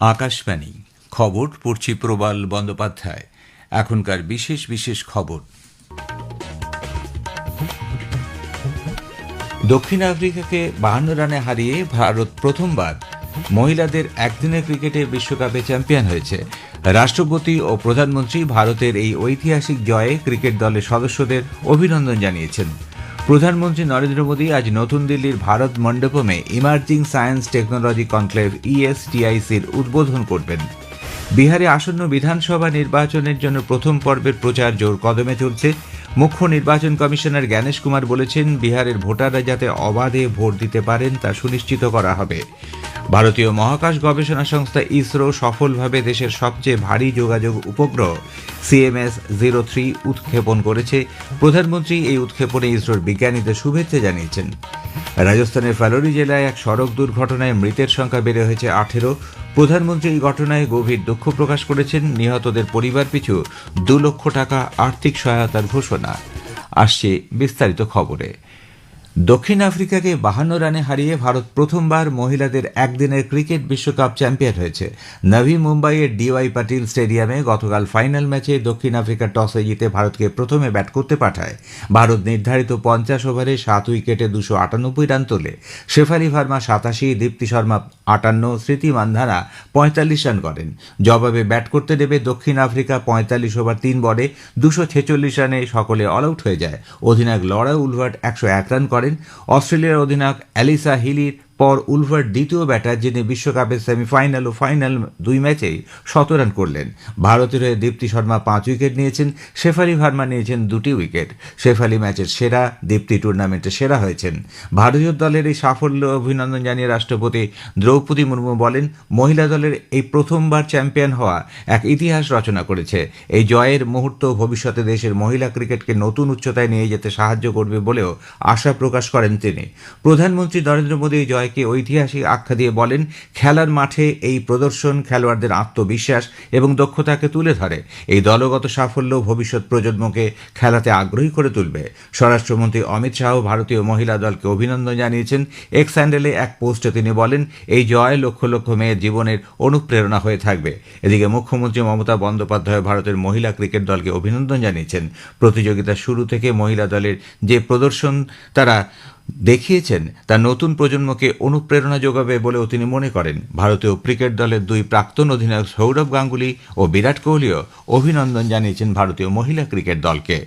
আকাশবাণী, খবর, পড়ছি প্রবাল বন্দ্যোপাধ্যায়। এখনকার বিশেষ বিশেষ খবর। দক্ষিণ আফ্রিকাকে বাহান্ন রানে হারিয়ে ভারত প্রথমবার মহিলাদের একদিনের ক্রিকেটে বিশ্বকাপে চ্যাম্পিয়ন হয়েছে। রাষ্ট্রপতি ও প্রধানমন্ত্রী ভারতের এই ঐতিহাসিক জয়ে ক্রিকেট দলের সদস্যদের অভিনন্দন জানিয়েছেন। প্রধানমন্ত্রী নরেন্দ্র মোদী আজ নতুন দিল্লির ভারত মণ্ডপমে ইমার্জিং সায়েন্স টেকনোলজি কনক্লেভ ইএসটিআইসির উদ্বোধন করবেন। বিহারে আসন্ন বিধানসভা নির্বাচনের জন্য প্রথম পর্বের প্রচার জোর কদমে চলছে। মুখ্য নির্বাচন কমিশনার জ্ঞানেশ কুমার বলেছেন, বিহারের ভোটাররা যাতে অবাধে ভোট দিতে পারেন তা সুনিশ্চিত করা হবে। ভারতীয় মহাকাশ গবেষণা সংস্থা ইসরো সফলভাবে দেশের সবচেয়ে ভারী যোগাযোগ উপগ্রহ সিএমএস জিরো থ্রি উৎক্ষেপণ করেছে। প্রধানমন্ত্রী এই উৎক্ষেপণে ইসরোর বিজ্ঞানীদের শুভেচ্ছা জানিয়েছেন। রাজস্থানের ফালোরি জেলায় এক সড়ক দুর্ঘটনায় মৃতের সংখ্যা বেড়ে হয়েছে আঠেরো। প্রধানমন্ত্রী এই ঘটনায় গভীর দুঃখ প্রকাশ করেছেন। নিহতদের পরিবার পিছু দু লক্ষ টাকা আর্থিক সহায়তার ঘোষণা। আসছে বিস্তারিত খবরে। দক্ষিণ আফ্রিকাকে বাহান্ন রানে হারিয়ে ভারত প্রথমবার মহিলাদের একদিনের ক্রিকেট বিশ্বকাপ চ্যাম্পিয়ন হয়েছে। নভি মুম্বাইয়ের ডিওয়াই পাটিল স্টেডিয়ামে গতকাল ফাইনাল ম্যাচে দক্ষিণ আফ্রিকা টসে জিতে ভারতকে প্রথমে ব্যাট করতে পাঠায়। ভারত নির্ধারিত পঞ্চাশ ওভারে সাত উইকেটে দুশো আটানব্বই রান তোলে। শেফালি ভার্মা সাতাশি, দীপ্তি শর্মা আটান্ন, স্মৃতি মান্ধানা পঁয়তাল্লিশ রান করেন। জবাবে ব্যাট করতে নেবে দক্ষিণ আফ্রিকা পঁয়তাল্লিশ ওভার তিন বলে দুশো ছেচল্লিশ রানে সকলে অল আউট হয়ে যায়। অধিনায়ক লড়া উলভার্ট একশো এক রান করেন। অস্ট্রেলিয়ার অধিনায়ক অ্যালিসা হিলির পর উলভার দ্বিতীয় ব্যাটার যিনি বিশ্বকাপের সেমিফাইনাল ও ফাইনাল দুই ম্যাচেই শত রান করলেন। ভারতের হয়ে দীপ্তি শর্মা পাঁচ উইকেট নিয়েছেন, শেফালি ভার্মা নিয়েছেন দুটি উইকেট। শেফালি ম্যাচের সেরা, দীপ্তি টুর্নামেন্টে সেরা হয়েছেন। ভারতীয় দলের এই সাফল্য অভিনন্দন জানিয়ে রাষ্ট্রপতি দ্রৌপদী মুর্মু বলেন, মহিলা দলের এই প্রথমবার চ্যাম্পিয়ন হওয়া এক ইতিহাস রচনা করেছে। এই জয়ের মুহূর্ত ভবিষ্যতে দেশের মহিলা ক্রিকেটকে নতুন উচ্চতায় নিয়ে যেতে সাহায্য করবে বলেও আশা প্রকাশ করেন তিনি। প্রধানমন্ত্রী নরেন্দ্র মোদী জয় জয়কে ঐতিহাসিক আখ্যা দিয়ে বলেন, খেলার মাঠে এই প্রদর্শন খেলোয়াড়দের আত্মবিশ্বাস এবং দক্ষতাকে তুলে ধরে। এই দলগত সাফল্য ভবিষ্যৎ প্রজন্মকে খেলাতে আগ্রহী করে তুলবে। স্বরাষ্ট্রমন্ত্রী অমিত শাহ ভারতীয় মহিলা দলকে অভিনন্দন জানিয়েছেন। এক্স হ্যান্ডেলে এক পোস্টে তিনি বলেন, এই জয় লক্ষ লক্ষ মেয়ের জীবনের অনুপ্রেরণা হয়ে থাকবে। এদিকে মুখ্যমন্ত্রী মমতা বন্দ্যোপাধ্যায় ভারতের মহিলা ক্রিকেট দলকে অভিনন্দন জানিয়েছেন। প্রতিযোগিতা শুরু থেকে মহিলা দলের যে প্রদর্শন, তারা দেখিয়েছেন, তা নতুন প্রজন্মকে অনুপ্রেরণা যোগাবে বলেও তিনি মনে করেন। ভারতীয় ক্রিকেট দলের দুই প্রাক্তন অধিনায়ক সৌরভ গাঙ্গুলি ও বিরাট কোহলিও অভিনন্দন জানিয়েছেন ভারতীয় মহিলা ক্রিকেট দলকে।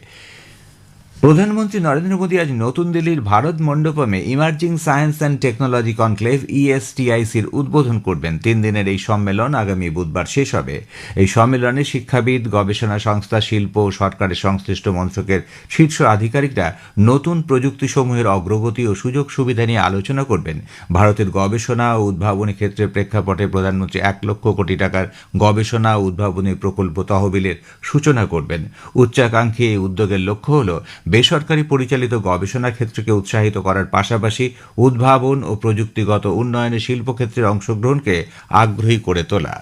প্রধানমন্ত্রী নরেন্দ্র মোদী আজ নতুন দিল্লির Bharat মণ্ডপমে emerging science and technology conclave ইএসটিআইসির উদ্বোধন করবেন। তিন দিনের এই সম্মেলন আগামী বুধবার শেষ হবে। এই সম্মেলনে শিক্ষাবিদ, গবেষণা সংস্থা, শিল্প ও সরকারের সংশ্লিষ্ট মন্ত্রকের শীর্ষ আধিকারিকরা নতুন প্রযুক্তিসমূহের অগ্রগতি ও সুযোগ সুবিধা নিয়ে আলোচনা করবেন। ভারতের গবেষণা ও উদ্ভাবনী ক্ষেত্রে প্রেক্ষাপটে প্রধানমন্ত্রী এক লক্ষ কোটি টাকার গবেষণা ও উদ্ভাবনী প্রকল্প তহবিলের সূচনা করবেন। উচ্চাকাঙ্ক্ষী এই উদ্যোগের লক্ষ্য হল বেসরকারি পরিচালিত গবেষণা ক্ষেত্রকে উৎসাহিত করার পাশাপাশি উদ্ভাবন ও প্রযুক্তিগত উন্নয়নে শিল্পক্ষেত্রের অংশগ্রহণকে আগ্রহী করে তোলা।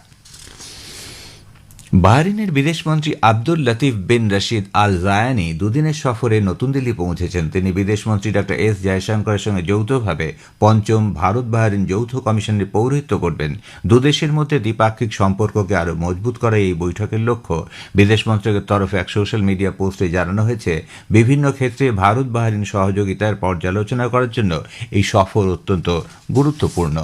বাহরিনের বিদেশমন্ত্রী আব্দুল লতিফ বিন রশিদ আল জায়ানি দুদিনের সফরে নতুন দিল্লি পৌঁছেছেন। তিনি বিদেশমন্ত্রী ডক্টর এস জয়শঙ্করের সঙ্গে যৌথভাবে পঞ্চম ভারত বাহরিন যৌথ কমিশনের পৌরোহিত্য করবেন। দুদেশের মধ্যে দ্বিপাক্ষিক সম্পর্ককে আরও মজবুত করা এই বৈঠকের লক্ষ্য। বিদেশ মন্ত্রকের তরফে এক সোশ্যাল মিডিয়া পোস্টে জানানো হয়েছে, বিভিন্ন ক্ষেত্রে ভারত বাহরিন সহযোগিতার পর্যালোচনা করার জন্য এই সফর অত্যন্ত গুরুত্বপূর্ণ।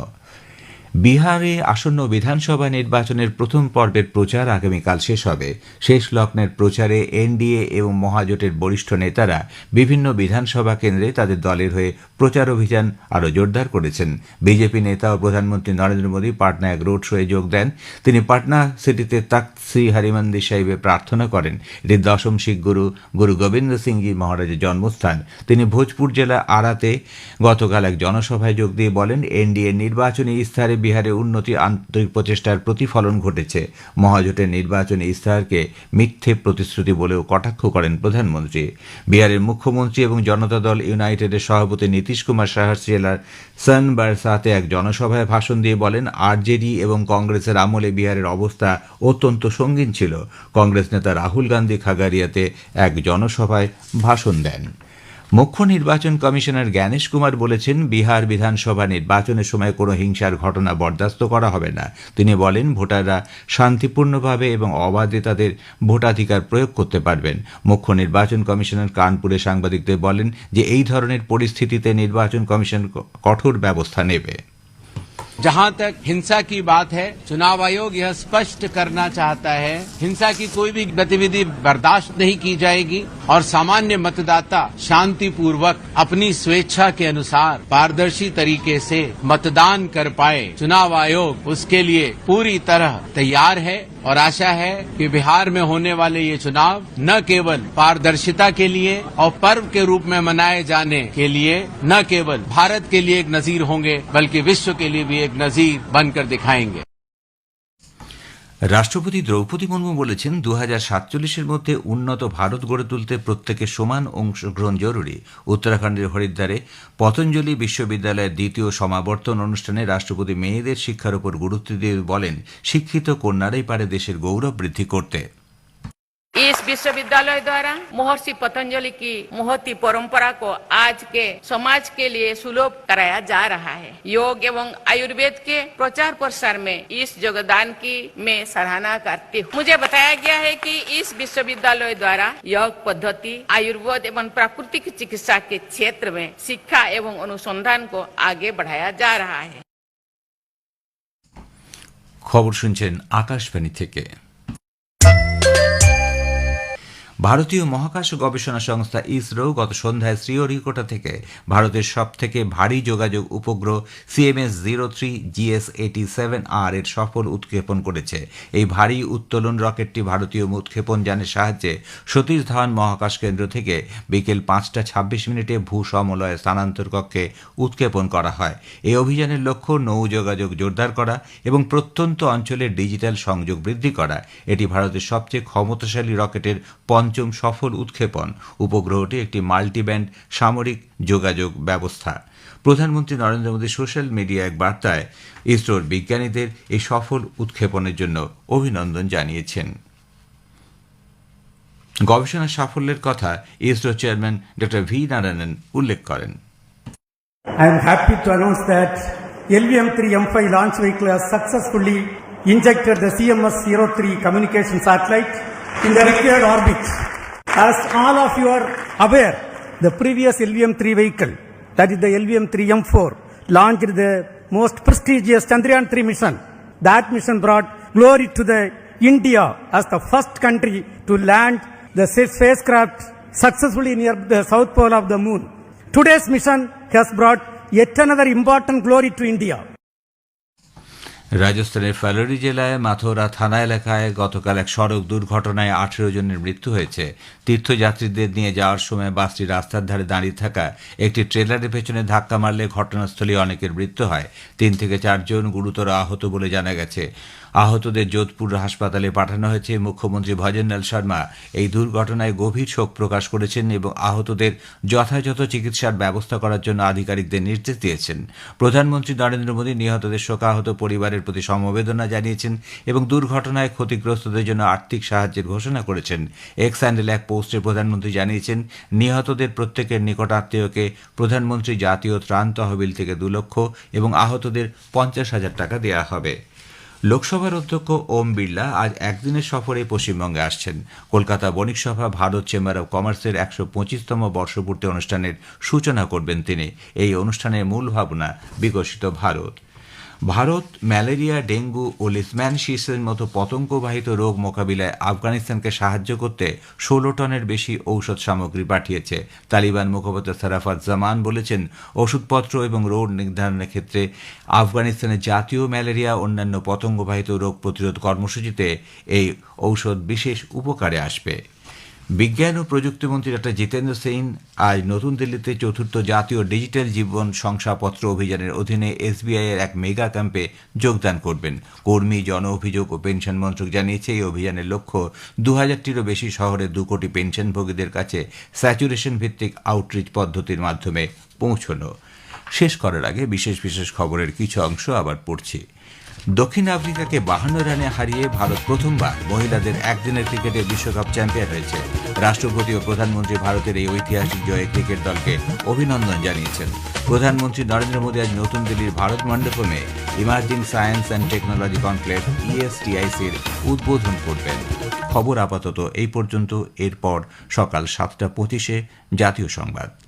বিহারে আসন্ন বিধানসভা নির্বাচনের প্রথম পর্বের প্রচার আগামীকাল শেষ হবে। শেষ লগ্নের প্রচারে এনডিএ এবং মহাজোটের বরিষ্ঠ নেতারা বিভিন্ন বিধানসভা কেন্দ্রে তাদের দলের হয়ে প্রচার অভিযান আরও জোরদার করেছেন। বিজেপি নেতা ও প্রধানমন্ত্রী নরেন্দ্র মোদী পাটনা এক রোড শোয়ে যোগ দেন। তিনি পাটনা সিটিতে তাক শ্রী হরিমন্দির সাহিবে প্রার্থনা করেন। এটি দশম শিখ গুরু গুরু গোবিন্দ সিংজি মহারাজের জন্মস্থান। তিনি ভোজপুর জেলা আড়াতে গতকাল এক জনসভায় যোগ দিয়ে বলেন, এনডিএ নির্বাচনী ইস্তাহারে বিহারে উন্নতি আন্তরিক প্রচেষ্টার প্রতিফলন ঘটেছে। মহাজোটের নির্বাচনী ইস্তাহারকে মিথ্যে প্রতিশ্রুতি বলেও কটাক্ষ করেন প্রধানমন্ত্রী। বিহারের মুখ্যমন্ত্রী এবং জনতা দল ইউনাইটেডের সভাপতি নীতিশ কুমার সাহার জেলার সন বারসাতে এক জনসভায় ভাষণ দিয়ে বলেন, আরজেডি এবং কংগ্রেসের আমলে বিহারের অবস্থা অত্যন্ত সঙ্গীন ছিল। কংগ্রেস নেতা রাহুল গান্ধী খাগারিয়াতে এক জনসভায় ভাষণ দেন। মুখ্য নির্বাচন কমিশনার জ্ঞানেশ কুমার বলেছেন, বিহার বিধানসভা নির্বাচনের সময় কোনো হিংসার ঘটনা বরদাস্ত করা হবে না। তিনি বলেন, ভোটাররা শান্তিপূর্ণভাবে এবং অবাধে তাদের ভোটাধিকার প্রয়োগ করতে পারবেন। মুখ্য নির্বাচন কমিশনার কানপুরে সাংবাদিকদের বলেন যে, এই ধরনের পরিস্থিতিতে নির্বাচন কমিশন কঠোর ব্যবস্থা নেবে। जहाँ तक हिंसा की बात है, चुनाव आयोग यह स्पष्ट करना चाहता है, हिंसा की कोई भी गतिविधि बर्दाश्त नहीं की जाएगी और सामान्य मतदाता शांतिपूर्वक अपनी स्वेच्छा के अनुसार पारदर्शी तरीके से मतदान कर पाए। चुनाव आयोग उसके लिए पूरी तरह तैयार है। और आशा है कि बिहार में होने वाले ये चुनाव न केवल पारदर्शिता के लिए और पर्व के रूप में मनाए जाने के लिए, न केवल भारत के लिए एक नजीर होंगे, बल्कि विश्व के लिए भी एक नजीर बनकर दिखाएँगे। রাষ্ট্রপতি দ্রৌপদী মুর্মু বলেছেন দু হাজার সাতচল্লিশের মধ্যে উন্নত ভারত গড়ে তুলতে প্রত্যেকের সমান অংশগ্রহণ জরুরি। উত্তরাখণ্ডের হরিদ্বারে পতঞ্জলি বিশ্ববিদ্যালয়ের দ্বিতীয় সমাবর্তন অনুষ্ঠানে রাষ্ট্রপতি মেয়েদের শিক্ষার উপর গুরুত্ব দিয়ে বলেন, শিক্ষিত কন্যারাই পারে দেশের গৌরব বৃদ্ধি করতে। इस विश्वविद्यालय द्वारा महर्षि पतंजलि की महती परंपरा को आज के समाज के लिए सुलभ कराया जा रहा है योग एवं आयुर्वेद के प्रचार प्रसार में इस योगदान की मैं सराहना करती हूँ मुझे बताया गया है कि इस विश्वविद्यालय द्वारा योग पद्धति आयुर्वेद एवं प्राकृतिक चिकित्सा के क्षेत्र में शिक्षा एवं अनुसंधान को आगे बढ़ाया जा रहा है খবর শুনছেন আকাশবাণী থেকে ভারতীয় মহাকাশ গবেষণা সংস্থা ইসরো গত সন্ধ্যায় শ্রীহরিকোটা থেকে ভারতের সব থেকে ভারী যোগাযোগ উপগ্রহ CMS zero three GS AT seven R এর সফল উৎক্ষেপণ করেছে। এই ভারী উত্তোলন রকেটটি ভারতীয় উৎক্ষেপণ যানের সাহায্যে সতীশ ধাওয়ান মহাকাশ কেন্দ্র থেকে বিকেল পাঁচটা ছাব্বিশ মিনিটে ভূ সমলয় স্থানান্তর কক্ষে উৎক্ষেপণ করা হয়। এই অভিযানের লক্ষ্য নৌ যোগাযোগ জোরদার করা এবং প্রত্যন্ত অঞ্চলের ডিজিটাল সংযোগ বৃদ্ধি করা। এটি ভারতের সবচেয়ে ক্ষমতাশালী রকেটের পঞ্চম সফল উৎক্ষেপণ উপগ্রহটি একটি মাল্টিব্যান্ড সামরিক যোগাযোগ ব্যবস্থা। প্রধানমন্ত্রী নরেন্দ্র মোদী সোশ্যাল মিডিয়া এক বার্তায় ইসরোর বিজ্ঞানীদের এই সফল উৎক্ষেপণের জন্য অভিনন্দন জানিয়েছেন। গবেষণা সাফল্যের কথা ISRO chairman doctor V Narayanan উল্লেখ করেন। I am happy to announce that LVM-3 M5 launch vehicle has successfully injected the CMS-03 communication satellite in the required orbit. As all of you are aware, the previous LVM-3 vehicle, that is the LVM-3 M4, launched the most prestigious Chandrayaan-3 mission. That mission brought glory to the India as the first country to land the spacecraft successfully near the south pole of the moon. Today's mission has brought yet another important glory to India. রাজস্থানের ফালোরি জেলায় মাথোরা থানা এলাকায় গতকাল এক সড়ক দুর্ঘটনায় আঠেরো জনের মৃত্যু হয়েছে। তীর্থযাত্রীদের নিয়ে যাওয়ার সময় বাসটি রাস্তার ধারে দাঁড়িয়ে থাকা একটি ট্রেলারের পেছনে ধাক্কা মারলে ঘটনাস্থলে অনেকের মৃত্যু হয়। তিন থেকে চারজন গুরুতর আহত বলে জানা গেছে। আহতদের যোধপুর হাসপাতালে পাঠানো হয়েছে। মুখ্যমন্ত্রী ভজনলাল শর্মা এই দুর্ঘটনায় গভীর শোক প্রকাশ করেছেন এবং আহতদের যথাযথ চিকিৎসার ব্যবস্থা করার জন্য আধিকারিকদের নির্দেশ দিয়েছেন। প্রধানমন্ত্রী নরেন্দ্র মোদী নিহতদের শোকাহত পরিবারের প্রতি সমবেদনা জানিয়েছেন এবং দুর্ঘটনায় ক্ষতিগ্রস্তদের জন্য আর্থিক সাহায্যের ঘোষণা করেছেন। এক্স হ্যান্ডেল এক পোস্টে প্রধানমন্ত্রী জানিয়েছেন, নিহতদের প্রত্যেকের নিকট আত্মীয়কে প্রধানমন্ত্রী জাতীয় ত্রাণ তহবিল থেকে দু লক্ষ এবং আহতদের পঞ্চাশ হাজার টাকা দেওয়া হবে। লোকসভার অধ্যক্ষ ওম বিড়লা আজ একদিনের সফরে পশ্চিমবঙ্গে আসছেন। কলকাতা বণিক সভা, ভারত চেম্বার অব কমার্সের একশো পঁচিশতম বর্ষপূর্তি অনুষ্ঠানের সূচনা করবেন তিনি। এই অনুষ্ঠানের মূল ভাবনা বিকশিত ভারত। ভারত, ম্যালেরিয়া, ডেঙ্গু ও লিসম্যানশিসের মতো পতঙ্গবাহিত রোগ মোকাবিলায় আফগানিস্তানকে সাহায্য করতে ষোলো টনের বেশি ঔষধ সামগ্রী পাঠিয়েছে। তালিবান মুখপাত্র সারাফাত জামান বলেছেন, ওষুধপত্র এবং রোগ নির্ধারণের ক্ষেত্রে আফগানিস্তানের জাতীয় ম্যালেরিয়া অন্যান্য পতঙ্গবাহিত রোগ প্রতিরোধ কর্মসূচিতে এই ঔষধ বিশেষ উপকারে আসবে। বিজ্ঞান ও প্রযুক্তিমন্ত্রী ডক্টর জিতেন্দ্র সিং আজ নতুন দিল্লিতে চতুর্থ জাতীয় ডিজিটাল জীবন শংসাপত্র অভিযানের অধীনে এসবিআই এর এক মেগা ক্যাম্পে যোগদান করবেন। কর্মী, জন অভিযোগ ও পেনশন মন্ত্রক জানিয়েছে, এই অভিযানের লক্ষ্য দু হাজারটিরও বেশি শহরে দু কোটি পেনশনভোগীদের কাছে স্যাচুরেশন ভিত্তিক আউটরিচ পদ্ধতির মাধ্যমে পৌঁছনো। শেষ করার আগে বিশেষ বিশেষ খবরের কিছু অংশ আবার পড়ছি। দক্ষিণ আফ্রিকাকে বাহান্ন রানে হারিয়ে ভারত প্রথমবার মহিলাদের একদিনের ক্রিকেটে বিশ্বকাপ চ্যাম্পিয়ন হয়েছে। রাষ্ট্রপতি ও প্রধানমন্ত্রী ভারতের এই ঐতিহাসিক জয়ে ক্রিকেট দলকে অভিনন্দন জানিয়েছেন। প্রধানমন্ত্রী নরেন্দ্র মোদী আজ নতুন দিল্লির Bharat মণ্ডপমে emerging science and technology conclave ইএসটিআইসির উদ্বোধন করবেন। খবর আপাতত এই পর্যন্ত। এরপর সকাল সাতটা পঁচিশে জাতীয় সংবাদ।